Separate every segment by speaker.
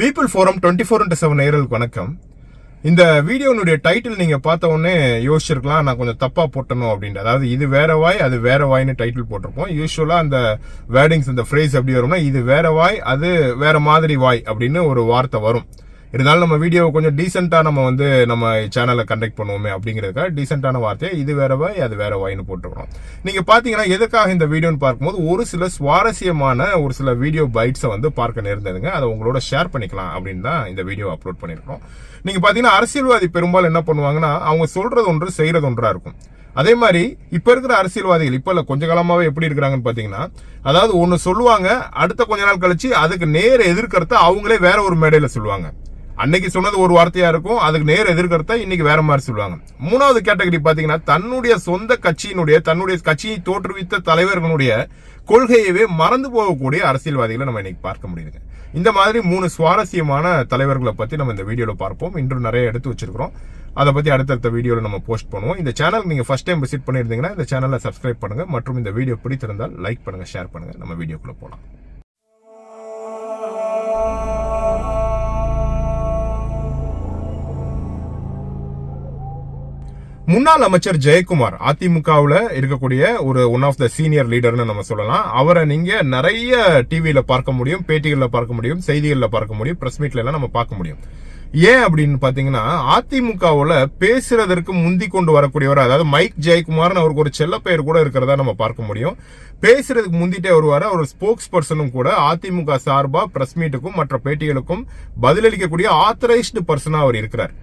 Speaker 1: People forum twenty four into seven நேரலுக்கு வணக்கம். இந்த வீடியோனுடைய title நீங்கள் பார்த்த உடனே யோசிச்சிருக்கலாம் நான் கொஞ்சம் தப்பாக போட்டணும் அப்படின்ட்டு. அதாவது இது வேற வாய் அது வேற வாய்னு டைட்டில் போட்டிருப்போம். யூஸ்வலாக அந்த வேர்டிங்ஸ் அந்த ஃப்ரேஸ் எப்படி வரும்னா இது வேற வாய் அது வேற மாதிரி வாய் அப்படின்னு ஒரு வார்த்தை வரும். இருந்தாலும் நம்ம வீடியோவை கொஞ்சம் டீசெண்டாக நம்ம வந்து நம்ம சேனலை கண்டக்ட் பண்ணுவோமே அப்படிங்கிறதுக்காக டீசெண்டான வார்த்தையை இது வேற வாய் அது வேற வாய்னு போட்டுருக்கோம் நீங்கள் பார்த்தீங்கன்னா எதுக்காக இந்த வீடியோன்னு பார்க்கும்போது ஒரு சில சுவாரஸ்யமான ஒரு சில வீடியோ பைட்ஸை வந்து பார்க்க நேர்ந்ததுங்க. அதை உங்களோட ஷேர் பண்ணிக்கலாம் அப்படின்னு தான் இந்த வீடியோ அப்லோட் பண்ணியிருக்கோம் நீங்கள் பார்த்தீங்கன்னா அரசியல்வாதி பெரும்பாலும் என்ன பண்ணுவாங்கன்னா அவங்க சொல்கிறது ஒன்று செய்கிறது ஒன்றாக இருக்கும். அதே மாதிரி இப்போ இருக்கிற அரசியல்வாதிகள் இப்போ இல்லை கொஞ்ச காலமாகவே எப்படி இருக்கிறாங்கன்னு பார்த்தீங்கன்னா அதாவது ஒன்று சொல்லுவாங்க அடுத்த கொஞ்ச நாள் கழிச்சு அதுக்கு நேர எதிர்க்கிறத அவங்களே வேற ஒரு மேடையில் சொல்லுவாங்க. அன்னைக்கு சொன்னது ஒரு வார்த்தையா இருக்கும். அதுக்கு நேர் எதிர்க்கிறத இன்னைக்கு வேற மாதிரி சொல்லுவாங்க. மூணாவது கேட்டகரி பாத்தீங்கன்னா தன்னுடைய சொந்த கட்சியினுடைய தன்னுடைய கட்சியை தோற்றுவித்த தலைவர்களுடைய கொள்கையவே மறந்து போகக்கூடிய அரசியல்வாதிகளை நம்ம இன்னைக்கு பார்க்க முடியுதுங்க. இந்த மாதிரி மூணு சுவாரஸ்யமான தலைவர்களை பத்தி நம்ம இந்த வீடியோல பார்ப்போம். இன்று நிறைய எடுத்து வச்சிருக்கிறோம். அதை பத்தி அடுத்தடுத்த வீடியோல நம்ம போஸ்ட் பண்ணுவோம். இந்த சேனல் நீங்க ஃபர்ஸ்ட் டைம் விசிட் பண்ணிருந்தீங்கன்னா இந்த சேனலை சப்ஸ்கிரைப் பண்ணுங்க. மற்றும் இந்த வீடியோ பிடித்திருந்தால் லைக் பண்ணுங்க ஷேர் பண்ணுங்க. நம்ம வீடியோக்குள்ள போலாம். முன்னாள் அமைச்சர் ஜெயக்குமார் அதிமுகவில் இருக்கக்கூடிய ஒரு ஒன் ஆஃப் த சீனியர் லீடர்னு நம்ம சொல்லலாம். அவரை நீங்கள் நிறைய டிவியில் பார்க்க முடியும் பேட்டிகளில் பார்க்க முடியும் செய்திகளில் பார்க்க முடியும் ப்ரெஸ் மீட்லாம் நம்ம பார்க்க முடியும். ஏன் அப்படின்னு பார்த்தீங்கன்னா அதிமுகவில் பேசுறதற்கு முந்தி கொண்டு வரக்கூடியவர் அதாவது மைக் ஜெயக்குமார்னு அவருக்கு ஒரு செல்ல பெயர் கூட இருக்கிறதா நம்ம பார்க்க முடியும். பேசுறதுக்கு முந்திட்டே வருவார் அவர் ஸ்போக்ஸ் பர்சனும் கூட அதிமுக சார்பாக பிரஸ் மீட்டுக்கும் மற்ற பேட்டிகளுக்கும் பதிலளிக்கக்கூடிய ஆத்தரைஸ்டு பர்சனாக அவர் இருக்கிறார்.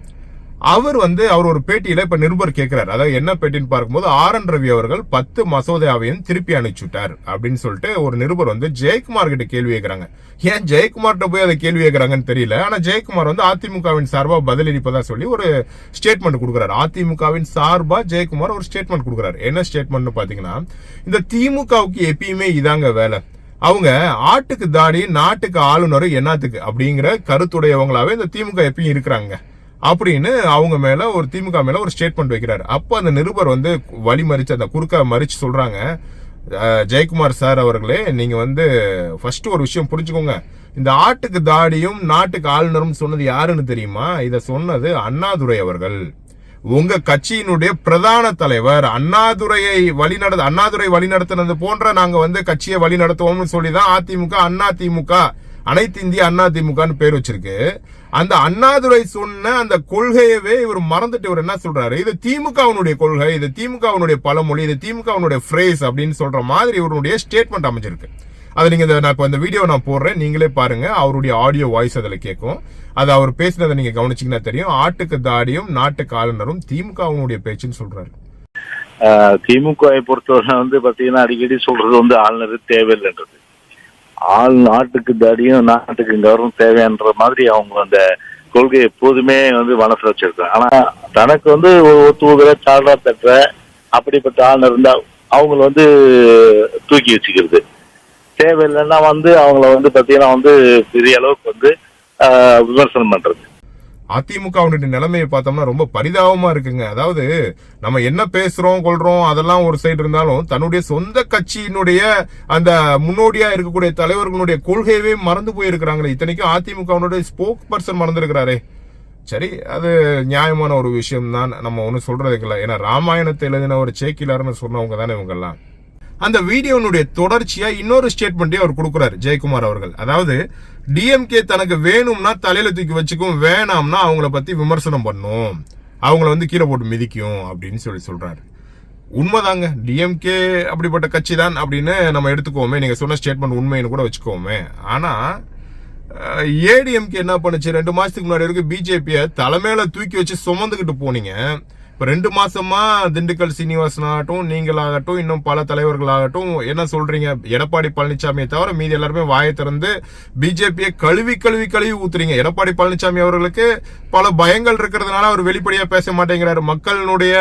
Speaker 1: அவர் வந்து அவர் ஒரு பேட்டியில இப்ப நிருபர் கேட்கிறார் அதாவது என்ன பேட்டின்னு பார்க்கும்போது ஆர் என் ரவி அவர்கள் பத்து மசோதாவையும் திருப்பி அனுப்பிச்சுட்டார் அப்படின்னு சொல்லிட்டு ஒரு நிருபர் வந்து ஜெயக்குமார் கிட்ட கேள்வி கேட்கிறாங்க ஏன் ஜெயக்குமார்கிட்ட போய் அதை கேள்வி கேட்கறாங்கன்னு தெரியல. ஆனா ஜெயக்குமார் வந்து அதிமுகவின் சார்பா பதிலளிப்பதா சொல்லி ஒரு ஸ்டேட்மெண்ட் கொடுக்குறாரு. அதிமுகவின் சார்பா ஜெயக்குமார் ஒரு ஸ்டேட்மெண்ட் கொடுக்குறாரு. என்ன ஸ்டேட்மெண்ட் பாத்தீங்கன்னா இந்த திமுகவுக்கு எப்பயுமே இதாங்க வேலை. அவங்க ஆட்டுக்கு தாடி நாட்டுக்கு ஆளுநர் என்னத்துக்கு அப்படிங்கிற கருத்துடையவங்களாவே இந்த திமுக எப்பயும் இருக்கிறாங்க. அப்படின்னு அவங்க மேல ஒரு திமுக மேல ஒரு ஸ்டேட்மெண்ட் வைக்கிறாரு. அப்போ அந்த நிருபர் வந்து வழி மறிச்சு அந்த குறுக்க மறிச்சு சொல்றாங்க. ஜெயக்குமார் சார் அவர்களே நீங்க வந்து ஃபர்ஸ்ட் ஒரு விஷயம் புரிஞ்சுக்கோங்க. இந்த ஆட்டுக்கு தாடியும் நாட்டுக்கு ஆளுநரும் சொன்னது யாருன்னு தெரியுமா? இதை சொன்னது அண்ணாதுரை அவர்கள். உங்க கட்சியினுடைய பிரதான தலைவர் அண்ணாதுரையை வழிநடத்த அண்ணாதுரை வழிநடத்தினது போன்ற நாங்க வந்து கட்சியை வழி நடத்துவோம்னு சொல்லி தான் அதிமுக அண்ணா திமுக அனைத்து இந்திய அண்ணா திமுகன்னு பேர் வச்சிருக்கு. அந்த அண்ணாதுரை சொன்ன அந்த கொள்கையவே இவர் மறந்துட்டு இவர் என்ன சொல்றாரு? இது திமுகவினுடைய கொள்கை இது திமுகவினுடைய பழமொழி இது திமுகவினுடைய ஃப்ரேஸ் அப்படின்னு சொல்ற மாதிரி இவருடைய ஸ்டேட்மெண்ட் அமைஞ்சிருக்கு. அதை நீங்க இந்த- நான் இப்போ இந்த வீடியோ நான் போடுறேன். நீங்களே பாருங்க. அவருடைய ஆடியோ வாய்ஸ் அதில் கேட்கும். அது அவர் பேசினதை நீங்க கவனிச்சீங்கன்னா தெரியும். ஆட்டுக்கு தாடியும் நாட்டுக்கு ஆளுநரும் திமுகவினுடைய பேச்சுன்னு சொல்றாரு.
Speaker 2: திமுகவை பொறுத்தவரை வந்து பாத்தீங்கன்னா அடிக்கடி சொல்றது வந்து ஆளுநர் தேவையில்லைன்றது. ஆள் நாட்டுக்கு தடியும் நாட்டுக்கு கௌரவம் தேவைன்ற மாதிரி அவங்க அந்த கொள்கை எப்போதுமே வந்து மனசுல வச்சிருக்காங்க. ஆனா தனக்கு வந்து ஒரு ஒத்துவதர சால்ரா தட்டுற அப்படிப்பட்ட ஆள் இருந்தா அவங்கள வந்து தூக்கி வச்சுக்கிறது. தேவையில்லைன்னா வந்து அவங்கள வந்து பாத்தீங்கன்னா வந்து பெரிய அளவுக்கு வந்து விமர்சனம் பண்றது.
Speaker 1: அதிமுகவுடைய நிலைமையை பார்த்தோம்னா ரொம்ப பரிதாபமா இருக்குங்க. அதாவது நம்ம என்ன பேசுறோம் கொள்றோம் அதெல்லாம் ஒரு சைடு இருந்தாலும் தன்னுடைய சொந்த கட்சியினுடைய அந்த முன்னோடியா இருக்கக்கூடிய தலைவர்களுடைய கொள்கையவே மறந்து போயிருக்கிறாங்களே. இத்தனைக்கும் அதிமுகவுடைய ஸ்போக் பர்சன் மறந்துருக்கிறாரே. சரி அது நியாயமான ஒரு விஷயம் தான் நம்ம ஒன்றும் சொல்றதுக்கு இல்லை. ஏன்னா ராமாயணத்தை எழுதின ஒரு சேக்கிலாருன்னு சொன்னவங்க தானே இவங்கெல்லாம். அந்த வீடியோனுடைய தொடர்ச்சியா இன்னொரு ஸ்டேட்மெண்ட்டே அவர் கொடுக்குறாரு ஜெயக்குமார் அவர்கள். அதாவது டிஎம்கே தனக்கு வேணும்னா தலையில தூக்கி வச்சுக்கும் வேணாம்னா அவங்கள பத்தி விமர்சனம் பண்ணும். அவங்கள வந்து கீழே போட்டு மிதிக்கும் அப்படின்னு சொல்லி சொல்றாரு. உண்மைதாங்க. டிஎம்கே அப்படிப்பட்ட கட்சி தான் அப்படின்னு நம்ம எடுத்துக்கோமே. நீங்க சொன்ன ஸ்டேட்மெண்ட் உண்மைன்னு கூட வச்சுக்கோமே. ஆனா ஏடிஎம்கே என்ன பண்ணுச்சு? ரெண்டு மாசத்துக்கு முன்னாடி வரைக்கும் பிஜேபியை தலைமையில தூக்கி வச்சு சுமந்துக்கிட்டு போனீங்க. இப்போ ரெண்டு மாசமா திண்டுக்கல் சீனிவாசனாகட்டும் நீங்களாகட்டும் இன்னும் பல தலைவர்களாகட்டும் என்ன சொல்றீங்க? எடப்பாடி பழனிசாமியை தவிர மீதி எல்லாருமே வாயை திறந்து பிஜேபியை கழுவி கழுவி கழுவி ஊத்துறீங்க. எடப்பாடி பழனிசாமி அவர்களுக்கு பல பயங்கள் இருக்கிறதுனால அவர் வெளிப்படையா பேச மாட்டேங்கிறாரு. மக்களுடைய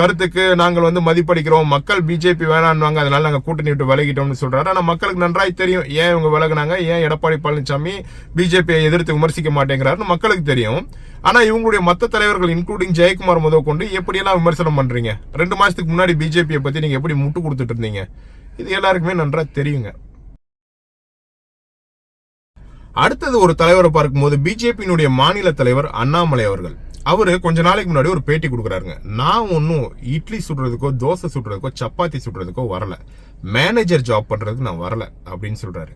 Speaker 1: கருத்துக்கு நாங்கள் வந்து மதிப்பளிக்கிறோம். மக்கள் பிஜேபி வேணான்வாங்க அதனால நாங்கள் கூட்டணி விட்டு விலகிட்டோம்னு சொல்றாரு. ஆனால் மக்களுக்கு நன்றாய் தெரியும் ஏன் இவங்க விலகுனாங்க ஏன் எடப்பாடி பழனிசாமி பிஜேபியை எதிர்த்து விமர்சிக்க மாட்டேங்கிறாருன்னு மக்களுக்கு தெரியும். ஆனா இவங்களுடைய மத்த தலைவர்கள் இன்க்ளூடிங் ஜெயக்குமார் முதல் கொண்டு எப்படியெல்லாம் விமர்சனம் பண்றீங்க? ரெண்டு மாசத்துக்கு முன்னாடி பிஜேபியை பத்தி நீங்க எப்படி முட்டு கொடுத்துட்டு இருந்தீங்க? இது எல்லாருக்குமே நன்றா தெரியுங்க. அடுத்தது ஒரு தலைவரை பார்க்கும்போது பிஜேபியினுடைய மாநில தலைவர் அண்ணாமலை அவர்கள். அவரு கொஞ்ச நாளைக்கு முன்னாடி ஒரு பேட்டி கொடுக்குறாருங்க. நான் ஒன்றும் இட்லி சுடுறதுக்கோ தோசை சுடுறதுக்கோ சப்பாத்தி சுடுறதுக்கோ வரல. மேனேஜர் ஜாப் பண்றதுக்கு நான் வரல அப்படின்னு சொல்றாரு.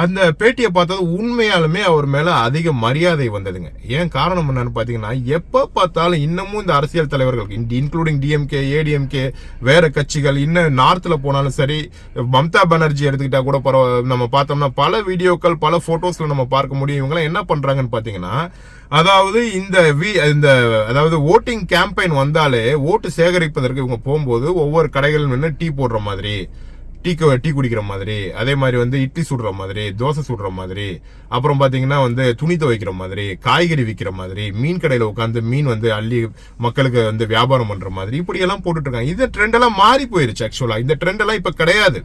Speaker 1: அந்த பேட்டியை பார்த்தது உண்மையாலுமே அவர் மேல அதிக மரியாதை வந்ததுங்க. ஏன் காரணம் என்னன்னு பாத்தீங்கன்னா எப்ப பார்த்தாலும் இன்னமும் இந்த அரசியல் தலைவர்கள் இன்க்ளூடிங் டிஎம்கே ஏடிஎம்கே வேற கட்சிகள் இன்னும் நார்த்ல போனாலும் சரி மம்தா பானர்ஜி எடுத்துக்கிட்டா கூட பரவ நம்ம பார்த்தோம்னா பல வீடியோக்கள் பல போட்டோஸ்ல நம்ம பார்க்க முடியும். இவங்க என்ன பண்றாங்கன்னு பாத்தீங்கன்னா அதாவது இந்த வி இந்த அதாவது ஓட்டிங் கேம்பெயின் வந்தாலே ஓட்டு சேகரிப்பதற்கு இவங்க போகும்போது ஒவ்வொரு கடைகள் நின்று டீ போடுற மாதிரி. டீ டீ குடிக்கிற மாதிரி அதே மாதிரி வந்து இட்லி சுடுற மாதிரி தோசை சுடுற மாதிரி அப்புறம் பார்த்தீங்கன்னா வந்து துணி துவைக்கிற மாதிரி காய்கறி விற்கிற மாதிரி மீன் கடையில் உட்காந்து மீன் வந்து அள்ளி மக்களுக்கு வந்து வியாபாரம் பண்ணுற மாதிரி இப்படி எல்லாம் போட்டுட்டு இருக்காங்க இந்த ட்ரெண்ட் எல்லாம் மாறி போயிருச்சு ஆக்சுவலாக இந்த ட்ரெண்ட் எல்லாம் கிடையாது.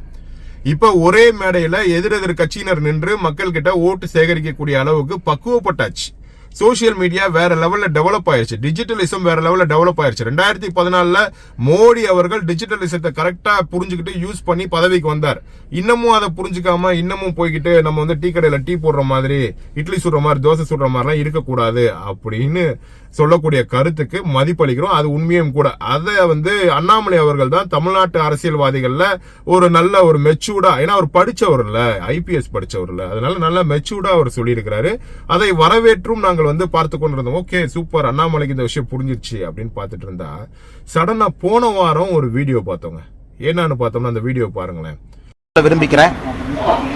Speaker 1: இப்போ ஒரே மேடையில் எதிரெதிர் கட்சியினர் நின்று மக்கள்கிட்ட ஓட்டு சேகரிக்கக்கூடிய அளவுக்கு பக்குவப்பட்டாச்சு. சோஷியல் மீடியா வேற லெவல்ல டெவலப் ஆயிருச்சு. டிஜிட்டலிசம் வேற லெவல்ல டெவலப் ஆயிருச்சு. ரெண்டாயிரத்தி பதினாலுல மோடி அவர்கள் டிஜிட்டலிசத்தை கரெக்டா புரிஞ்சுக்கிட்டு யூஸ் பண்ணி பதவிக்கு வந்தார். இன்னமும் அதை புரிஞ்சுக்காம இன்னமும் போய்கிட்டு நம்ம வந்து டீ கடையில டீ போடுற மாதிரி இட்லி சுடுற மாதிரி தோசை சுடுற மாதிரிலாம் இருக்கக்கூடாது அப்படின்னு சொல்லக்கூடிய கருத்துக்கு மதிப்பளிக்கிறோம். அது உண்மையும் கூட. அதை வந்து அண்ணாமலை அவர்கள் தான் தமிழ்நாட்டு அரசியல்வாதிகள்ல ஒரு நல்ல ஒரு மெச்சூர்டா ஏன்னா அவர் படிச்சவர்ல ஐபிஎஸ் படிச்சவர்ல. அதனால நல்ல மெச்சூர்டா அவர் சொல்லியிருக்கிறாரு. அதை வரவேற்றும் நாங்கள் வந்து பார்த்து கொண்டிருந்தோம் ஓகே சூப்பர் அண்ணாமலைக்கு இந்த விஷயம் புரிஞ்சிருச்சு அப்படின்னு பார்த்துட்டு இருந்தா சடனா போன வாரம் ஒரு வீடியோ பார்த்தோங்க. என்னன்னு பார்த்தோம்னா அந்த வீடியோ பாருங்களேன்.
Speaker 3: விரும்பிக்கிறேன்.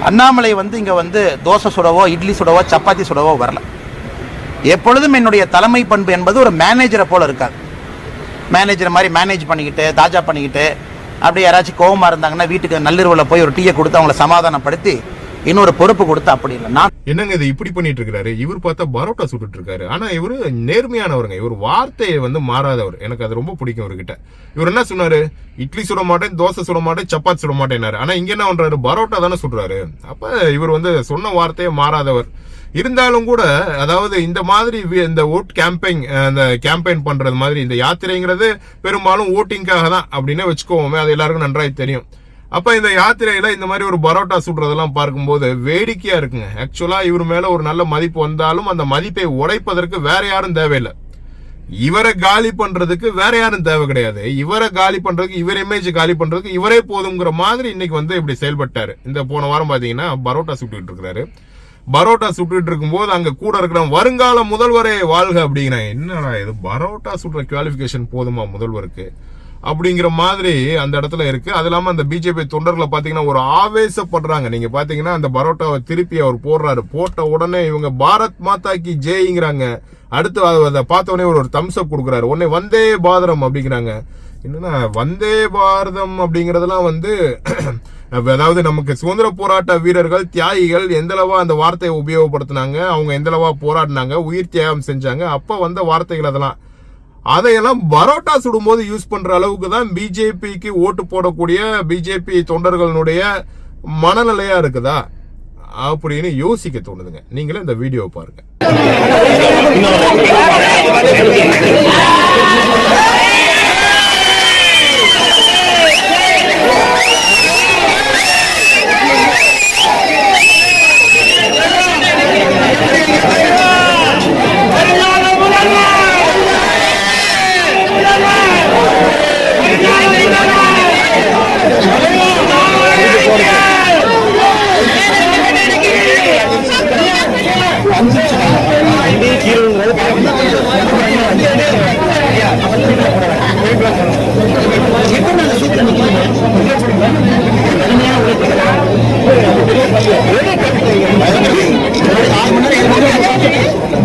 Speaker 3: அண்ணாமலை வந்து இங்க வந்து தோசை சுடவோ இட்லி சுடவோ சப்பாத்தி சுடவோ வரல. எப்பொழுதும் என்னுடைய தலைமை பண்பு என்பது ஒரு மேனேஜரை போல இருக்காது. மேனேஜர் மாதிரி மேனேஜ் பண்ணிக்கிட்டு தாஜா பண்ணிக்கிட்டு அப்படி யாராச்சும் கோவமாக இருந்தாங்கன்னா வீட்டுக்கு நள்ளிரவில் போய் ஒரு டீயை கொடுத்து அவங்கள சமாதானப்படுத்தி இன்னொரு பொறுப்பு கொடுத்து அப்படி இல்லை. நான்
Speaker 1: என்னங்க இது இப்படி பண்ணிட்டு இருக்காரு இவர் பார்த்தா பரோட்டா சுட்டுட்டு இருக்காரு ஆனா இவரு நேர்மையானவருங்க. இவர் வார்த்தையை வந்து மாறாதவர். எனக்கு அது ரொம்ப பிடிக்கும் இவர்கிட்ட. இவர் என்ன சொன்னாரு? இட்லி சுட மாட்டேன் தோசை சுட மாட்டேன் சப்பாத்தி சுட மாட்டேன்னாரு. ஆனா இங்க என்ன பண்றாரு? பரோட்டா தானே சுடுறாரு. அப்ப இவர் வந்து சொன்ன வார்த்தையை மாறாதவர். இருந்தாலும் கூட அதாவது இந்த மாதிரி இந்த ஓட் கேம்பெயின் அந்த கேம்பெயின் பண்றது மாதிரி இந்த யாத்திரைங்கிறது பெரும்பாலும் ஓட்டிங்காக தான் அப்படின்னு வச்சுக்கோமே அது எல்லாருக்கும் நன்றாய் தெரியும். அப்ப இந்த யாத்திரையில இந்த மாதிரி ஒரு பரோட்டா சுடுறதெல்லாம் பார்க்கும்போது வேடிக்கையா இருக்குங்க. ஆக்சுவலா இவர் மேல ஒரு நல்ல மதிப்பு வந்தாலும் அந்த மதிப்பை உடைப்பதற்கு வேற யாரும் தேவையில்லை. இவரை காலி பண்றதுக்கு வேற யாரும் தேவை கிடையாது. இவரை காலி பண்றதுக்கு இவர் இமேஜ் காலி பண்றதுக்கு இவரே போதுங்கிற மாதிரி இன்னைக்கு வந்து இப்படி செயல்பட்டாரு. இந்த போன வாரம் பாத்தீங்கன்னா பரோட்டா சுட்டுட்டு இருக்காரு பரோட்டா சுட்டுட்டு இருக்கும்போது அங்க கூட இருக்கிற வருங்கால முதல்வரே வாழ்க அப்படிங்கிறேன் என்னடா இது? பரோட்டா சுடுற குவாலிபிகேஷன் போதுமா முதல்வருக்கு? அப்படிங்கிற மாதிரி அந்த இடத்துல இருக்கு. அது இல்லாமல் அந்த பிஜேபி தொண்டர்களை பார்த்தீங்கன்னா ஒரு ஆவேசப்படுறாங்க. நீங்க பாத்தீங்கன்னா அந்த பரோட்டாவை திருப்பி அவர் போடுறாரு. போட்ட உடனே இவங்க பாரத் மாதா கி ஜெய்ங்கிறாங்க. அடுத்து அதை- அதை பார்த்த உடனே ஒரு தம்ஸ்அப் கொடுக்குறாரு. உடனே வந்தே பாதரம் அப்படிங்கிறாங்க. என்னன்னா வந்தே பாரதம் அப்படிங்கிறதெல்லாம் வந்து அதாவது நமக்கு சுதந்திர போராட்ட வீரர்கள் தியாகிகள் எந்தளவா அந்த வார்த்தையை உபயோகப்படுத்தினாங்க அவங்க எந்தளவா போராடினாங்க உயிர் தியாகம் செஞ்சாங்க அப்போ வந்த வார்த்தைகள் அதெல்லாம். அதையெல்லாம் பரோட்டா சுடும்போது யூஸ் பண்ற அளவுக்கு தான் பிஜேபிக்கு ஓட்டு போடக்கூடிய பிஜேபி தொண்டர்களுடைய மனநிலையா இருக்குதா அப்படின்னு யோசிக்க தோணுதுங்க. நீங்களே இந்த வீடியோ பாருங்க.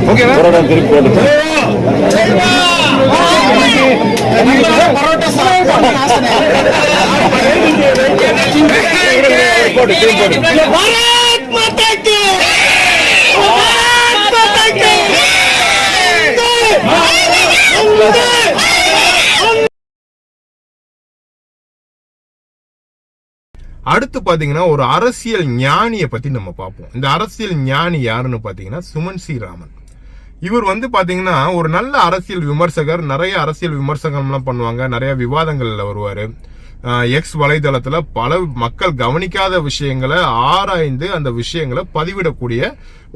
Speaker 4: போராட்டம் திருப்பி போட்டு
Speaker 1: அடுத்து பாத்தீங்கன்னா ஒரு அரசியல் ஞானியை பத்தி நம்ம பார்ப்போம். இந்த அரசியல் ஞானி யாருன்னு பாத்தீங்கன்னா சுமன் சி ராமன். இவர் வந்து பார்த்தீங்கன்னா ஒரு நல்ல அரசியல் விமர்சகர் நிறைய அரசியல் விமர்சகம்லாம் பண்ணுவாங்க நிறைய விவாதங்களில் வருவார். எக்ஸ் வலைதளத்தில் பல மக்கள் கவனிக்காத விஷயங்களை ஆராய்ந்து அந்த விஷயங்களை பதிவிடக்கூடிய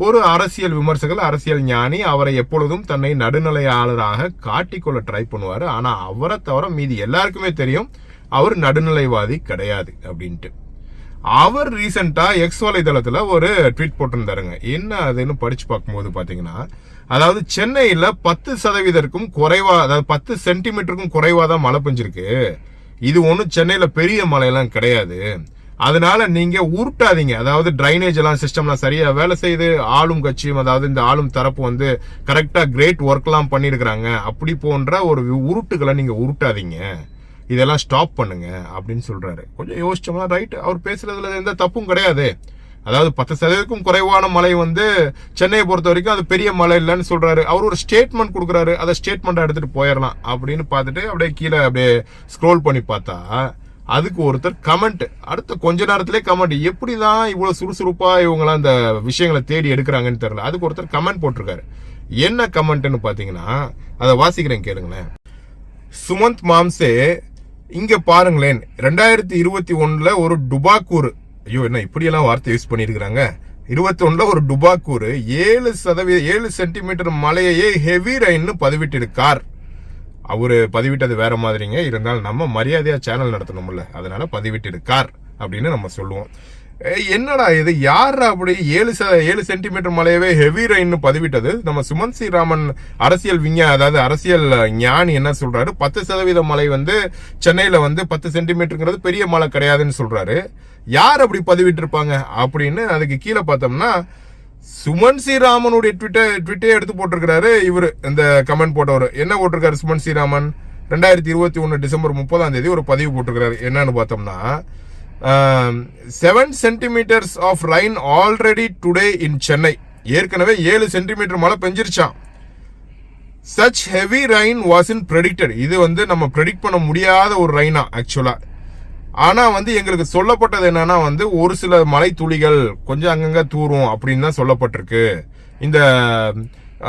Speaker 1: ஒரு அரசியல் விமர்சகர் அரசியல் ஞானி. அவரை எப்பொழுதும் தன்னை நடுநிலையாளராக காட்டிக்கொள்ள ட்ரை பண்ணுவார். ஆனால் அவரை தவிர மீதி எல்லாருக்குமே தெரியும் அவர் நடுநிலைவாதி கிடையாது அப்படின்ட்டு. அவர் ரீசெண்டாக எக்ஸ் வலைதளத்தில் ஒரு ட்வீட் போட்டிருந்தாருங்க. என்ன அதுன்னு படிச்சு பார்க்கும்போது பார்த்தீங்கன்னா அதாவது சென்னையில் பத்து சதவீதத்துக்கும் குறைவா அதாவது பத்து சென்டிமீட்டருக்கும் குறைவாக தான் மழை பெஞ்சிருக்கு. இது ஒன்றும் சென்னையில் பெரிய மழையெல்லாம் கிடையாது. அதனால நீங்கள் உருட்டாதீங்க. அதாவது ட்ரைனேஜ் எல்லாம் சிஸ்டம்லாம் சரியாக வேலை செய்து ஆளும் கட்சியும் அதாவது இந்த ஆளும் தரப்பு வந்து கரெக்டாக கிரேட் ஒர்க்லாம் பண்ணியிருக்கிறாங்க அப்படி போன்ற ஒரு உருட்டுகளை நீங்கள் உருட்டாதீங்க. இதெல்லாம் ஸ்டாப் பண்ணுங்க அப்படின்னு சொல்றாரு. கொஞ்சம் யோசிச்சோம்னா ரைட் அவர் பேசுறதுல எந்த தப்பும் கிடையாது. அதாவது பத்து சதவீதத்துக்கும் குறைவான மழை வந்து சென்னையை பொறுத்த வரைக்கும் அது பெரிய மழை இல்லைன்னு சொல்றாரு. அவர் ஒரு ஸ்டேட்மெண்ட் கொடுக்குறாரு. அதை ஸ்டேட்மெண்ட் எடுத்துட்டு போயிடலாம் அப்படின்னு பார்த்துட்டு அப்படியே கீழே அப்படியே ஸ்க்ரோல் பண்ணி பார்த்தா அதுக்கு ஒருத்தர் கமெண்ட் அடுத்த கொஞ்ச நேரத்திலே கமெண்ட் எப்படிதான் இவ்வளவு சுறுசுறுப்பா இவங்களாம் அந்த விஷயங்களை தேடி எடுக்கிறாங்கன்னு தெரியல. அதுக்கு ஒருத்தர் கமெண்ட் போட்டிருக்காரு. என்ன கமெண்ட்னு பாத்தீங்கன்னா அதை வாசிக்கிறேன் கேளுங்களேன். சுமந்த் மாம்சே இங்க பாருங்களேன். ரெண்டாயிரத்தி இருபத்தி ஒண்ணுல ஒரு டுபாக்கூர் ஐயோ என்ன இப்படியெல்லாம் வார்த்தை யூஸ் பண்ணியிருக்கிறாங்க? இருபத்தி ஒண்ணுல ஒரு டுபாக்கூர் ஏழு சதவீத ஏழு சென்டிமீட்டர் மலையையே ஹெவி ரெயின்னு பதிவிட்டிருக்கார். அவர் பதிவிட்டது வேற மாதிரிங்க. இருந்தாலும் நம்ம மரியாதையாக சேனல் நடத்தணும்ல. அதனால பதிவிட்டிருக்கார் அப்படின்னு நம்ம சொல்லுவோம். என்னடா இது? யார் அப்படி ஏழு ஏழு சென்டிமீட்டர் மலையவே ஹெவி ரெயின் பதிவிட்டது? நம்ம சுமன் ஸ்ரீராமன் அரசியல் விஞ்ஞா அதாவது அரசியல் ஞானி என்ன சொல்றாரு? பத்து சதவீத மலை வந்து சென்னையில வந்து பத்து சென்டிமீட்டருங்கிறது பெரிய மலை கிடையாதுன்னு சொல்றாரு. யார் அப்படி பதிவிட்டு இருப்பாங்க அப்படின்னு அதுக்கு கீழே பார்த்தோம்னா சுமன் ஸ்ரீராமனுடைய ட்விட்டர் ட்விட்டே எடுத்து போட்டிருக்கிறாரு இவர் இந்த கமெண்ட் போட்டவர். என்ன போட்டிருக்காரு சுமன் ஸ்ரீராமன் ரெண்டாயிரத்தி இருபத்தி ஒன்று டிசம்பர் முப்பதாம் தேதி ஒரு பதிவு போட்டிருக்கிறாரு. என்னன்னு பார்த்தோம்னா seven centimetres of rain already today in Chennai ஏற்கனவே ஏழு சென்டிமீட்டர் மழை பெஞ்சிருச்சான் such heavy rain was in predicted இது வந்து நம்ம ப்ரெடிக்ட் பண்ண முடியாத ஒரு ரைனா ஆக்சுவலா ஆனால் வந்து எங்களுக்கு சொல்லப்பட்டது என்னன்னா வந்து ஒரு சில மலை துளிகள் கொஞ்சம் அங்கங்கே தூரும் அப்படின்னு தான் சொல்லப்பட்டிருக்கு. இந்த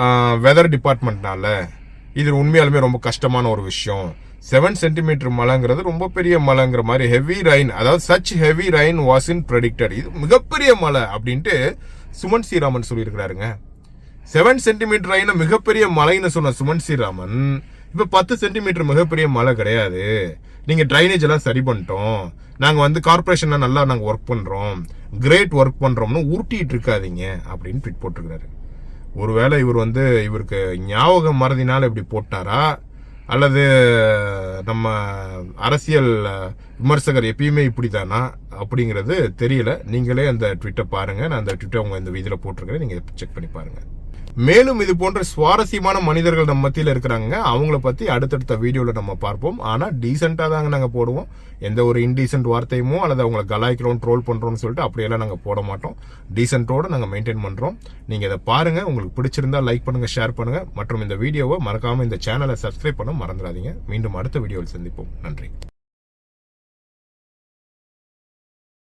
Speaker 1: uh, வெதர் டிபார்ட்மெண்ட்னால இது உண்மையாலுமே ரொம்ப கஷ்டமான ஒரு விஷயம். செவன் சென்டிமீட்டர் மழைங்கிறது ரொம்ப பெரிய மழைங்கிற மாதிரி ஹெவி ரைன் அதாவது such heavy rain was in predicted இது மிகப்பெரிய மழை அப்படின்ட்டு சுமன் ஸ்ரீராமன் சொல்லியிருக்கிறாருங்க. செவன் சென்டிமீட்டர் ஆயின மிகப்பெரிய மலைன்னு சொன்ன சுமன் ஸ்ரீராமன் இப்போ பத்து சென்டிமீட்டர் மிகப்பெரிய மலை கிடையாது. நீங்கள் ட்ரைனேஜ் எல்லாம் சரி பண்ணிட்டோம். நாங்கள் வந்து கார்பரேஷனில் நல்லா நாங்கள் ஒர்க் பண்ணுறோம் கிரேட் ஒர்க் பண்ணுறோம்னு உருட்டிகிட்டு இருக்காதீங்க அப்படின்னு ட்விட் போட்டிருக்காரு ஒருவேளை இவர் வந்து இவருக்கு ஞாபகம் மறதினால இப்படி போட்டாரா? அல்லது நம்ம அரசியல் விமர்சகர் எப்பயுமே இப்படிதானா? அப்படிங்கிறது தெரியல. நீங்களே அந்த ட்விட்டை பாருங்கள் நான் அந்த ட்விட்டை உங்கள் இந்த வீதியில் போட்டிருக்கிறேன். நீங்கள் செக் பண்ணி பாருங்கள் மேலும் இது போன்ற சுவாரஸ்யமான மனிதர்கள் நம்ம மத்தியில் இருக்கிறாங்க. அவங்கள பத்தி அடுத்தடுத்த வீடியோல நம்ம பார்ப்போம். ஆனா டீசெண்டா தாங்க நாங்க போடுவோம். எந்த ஒரு இன்டீசென்ட் வார்த்தையுமோ அல்லது அவங்களை கலாய்க்கிறோம் ட்ரோல் பண்றோம்னு சொல்லிட்டு அப்படியெல்லாம் நாங்க போட மாட்டோம். டீசென்ட்டோட நாங்க மெயின்டைன் பண்றோம். நீங்க இதை பாருங்க. உங்களுக்கு பிடிச்சிருந்தா லைக் பண்ணுங்க ஷேர் பண்ணுங்க. மற்றும் இந்த வீடியோவை மறக்காம இந்த சேனலை சப்ஸ்கிரைப் பண்ண மறந்துடாதீங்க. மீண்டும் அடுத்த வீடியோவில் சந்திப்போம். நன்றி.